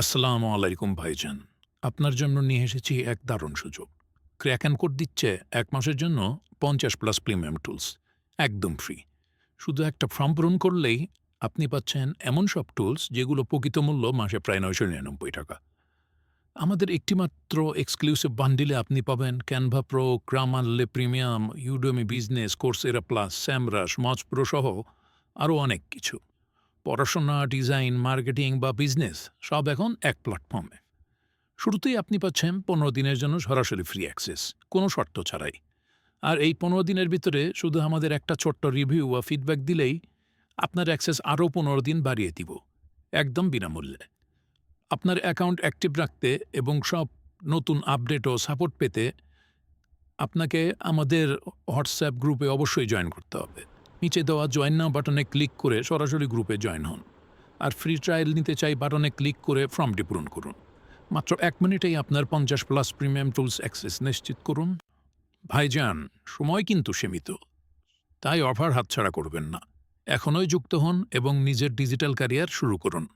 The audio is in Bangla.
আসসালামু আলাইকুম ভাইজান। আপনার জন্য নিয়ে এসেছি এক দারুণ সুযোগ। ক্র্যাক অ্যান্ড কোড দিচ্ছে এক মাসের জন্য পঞ্চাশ প্লাস প্রিমিয়াম টুলস, একদম ফ্রি। শুধু একটা ফর্ম পূরণ করলেই আপনি পাচ্ছেন এমন সব টুলস যেগুলো প্রকৃত মূল্য মাসে প্রায় নয়শো নিরানব্বই টাকা। আমাদের একটিমাত্র এক্সক্লুসিভ বান্ডিলে আপনি পাবেন Canva pro Grammarly premium Udemy business Coursera plus Semrush Moz pro সহ আরও অনেক কিছু। পড়াশোনা, ডিজাইন, মার্কেটিং বা বিজনেস সব এখন এক প্ল্যাটফর্মে। শুরুতেই আপনি পাচ্ছেন পনেরো দিনের জন্য সরাসরি ফ্রি অ্যাক্সেস কোনো শর্ত ছাড়াই। আর এই পনেরো দিনের ভিতরে শুধু আমাদের একটা ছোট্ট রিভিউ বা ফিডব্যাক দিলেই আপনার অ্যাক্সেস আরও পনেরো দিন বাড়িয়ে দিব, একদম বিনামূল্যে। আপনার অ্যাকাউন্ট অ্যাক্টিভ রাখতে এবং সব নতুন আপডেট ও সাপোর্ট পেতে আপনাকে আমাদের হোয়াটসঅ্যাপ গ্রুপে অবশ্যই জয়েন করতে হবে। নিচে দেওয়া জয়েন নাও বাটনে ক্লিক করে সরাসরি গ্রুপে জয়েন হন। আর ফ্রি ট্রায়াল নিতে চাই বাটনে ক্লিক করে ফর্মটি পূরণ করুন। মাত্র এক মিনিটেই আপনার পঞ্চাশ প্লাস প্রিমিয়াম টুলস অ্যাক্সেস নিশ্চিত করুন। ভাইজান, সময় কিন্তু সীমিত। তাই অফার হাতছাড়া করবেন না। এখনই যুক্ত হন এবং নিজের ডিজিটাল ক্যারিয়ার শুরু করুন।